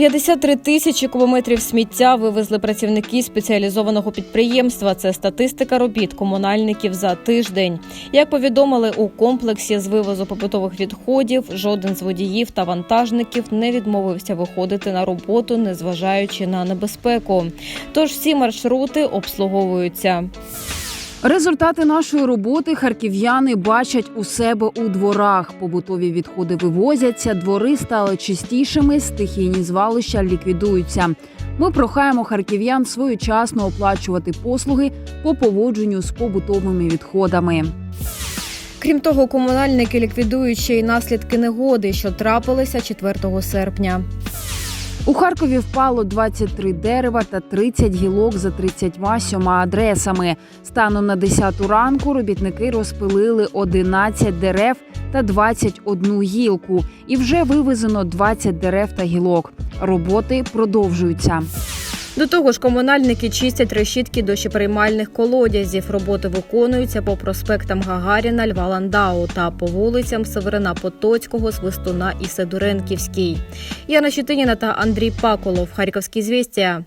53 тисячі кубометрів сміття вивезли працівники спеціалізованого підприємства. Це статистика робіт комунальників за тиждень. Як повідомили у комплексі з вивозу побутових відходів, жоден з водіїв та вантажників не відмовився виходити на роботу, незважаючи на небезпеку. Тож всі маршрути обслуговуються. Результати нашої роботи харків'яни бачать у себе у дворах. Побутові відходи вивозяться, двори стали чистішими, стихійні звалища ліквідуються. Ми прохаємо харків'ян своєчасно оплачувати послуги по поводженню з побутовими відходами. Крім того, комунальники ліквідують ще й наслідки негоди, що трапилися 4 серпня. У Харкові впало 23 дерева та 30 гілок за 37 адресами. Станом на 10 ранку робітники розпилили 11 дерев та 21 гілку, і вже вивезено 20 дерев та гілок. Роботи продовжуються. До того ж, комунальники чистять решітки дощеприймальних колодязів. Роботи виконуються по проспектам Гагаріна, Льва Ландау та по вулицям Северина Потоцького, Свистуна і Сидоренківській. Яна Щетиніна та Андрій Паколов. Харківські звістя.